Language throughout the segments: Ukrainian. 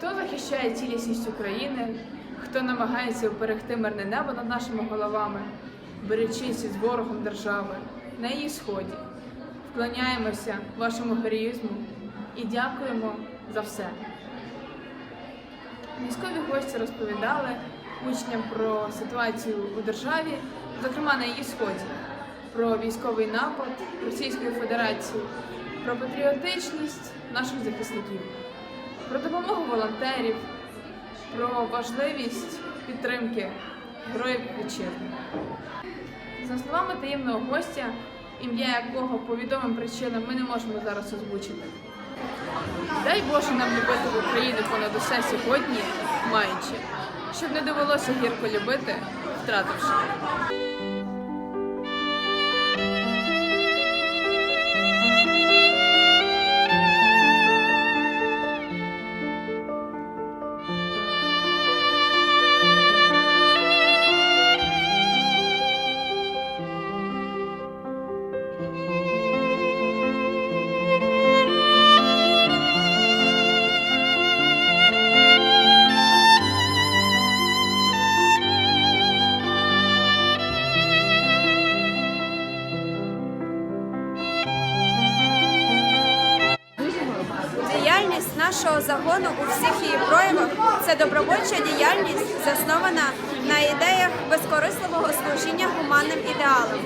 Хто захищає цілісність України, хто намагається уберегти мирне небо над нашими головами, беречись із ворогом держави на її сході. Вклоняємося вашому героїзму і дякуємо за все. Військові гості розповідали учням про ситуацію у державі, зокрема на її сході, про військовий напад Російської Федерації, про патріотичність наших захисників, про допомогу волонтерів, про важливість підтримки героїв вітчизни. За словами таємного гостя, ім'я якого по відомим причинам ми не можемо зараз озвучити. Дай Боже нам любити Україну понад усе сьогодні, маючи, щоб не довелося гірко любити, втративши. Нашого загону у всіх її проявах це добровольча діяльність, заснована на ідеях безкорисливого служіння гуманним ідеалам.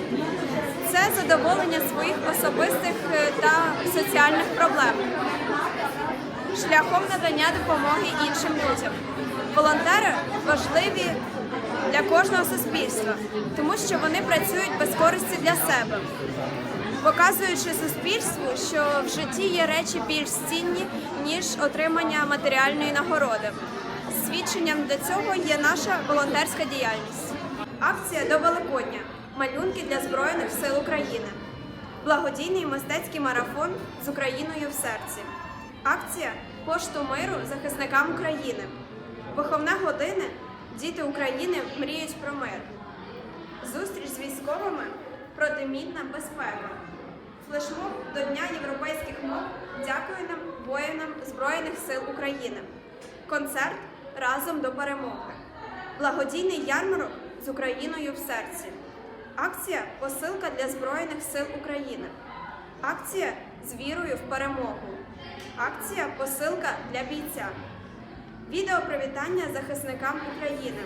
Це задоволення своїх особистих е, та соціальних проблем шляхом надання допомоги іншим людям. Волонтери важливі для кожного суспільства, тому що вони працюють без користі для себе показуючи суспільству, що в житті є речі більш цінні, ніж отримання матеріальної нагороди. Свідченням для цього є наша волонтерська діяльність. Акція до Великодня малюнки для Збройних сил України. Благодійний мистецький марафон з Україною в серці. Акція Пошту миру захисникам України. Виховна година Діти України мріють про мир. Зустріч з військовими протимінна безпека. Флешмоб до Дня європейських мов дякую нам воїнам Збройних сил України. Концерт разом до перемоги. Благодійний ярмарок з Україною в серці. Акція Посилка для Збройних сил України. Акція з вірою в перемогу. Акція Посилка для бійця. Відео привітання захисникам України.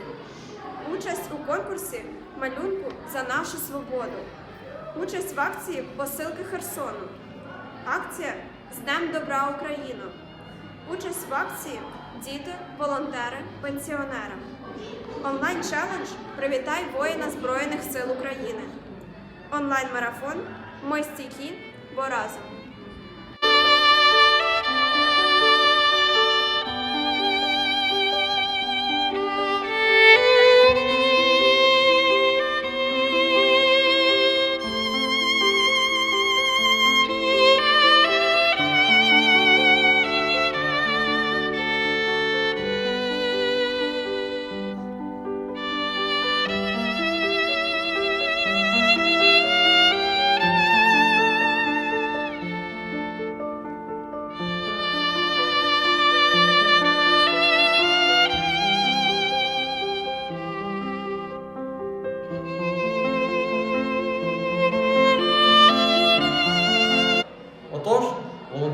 Участь у конкурсі малюнку за нашу свободу. Участь в акції Посилки Херсону. Акція з Днем Добра Україну. Участь в акції Діти, волонтери, пенсіонери. Онлайн челендж Привітай воїна Збройних сил України. Онлайн марафон Ми стійкі, бо разом.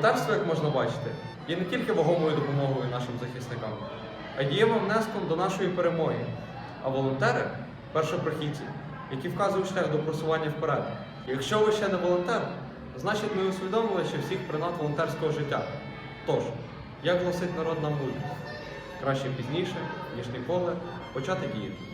Волонтерство, як можна бачити, є не тільки вагомою допомогою нашим захисникам, а й дієвим внеском до нашої перемоги. А волонтери першопрохідці, які вказують шлях до просування вперед. Якщо ви ще не волонтер, значить ми усвідомили ще всіх принад волонтерського життя. Тож, як гласить народна мудрість, краще пізніше, ніж ніколи, почати діяти.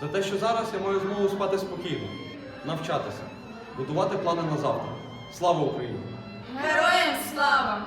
За те, що зараз я маю змогу спати спокійно, навчатися, будувати плани на завтра. Слава Україні! Героям слава!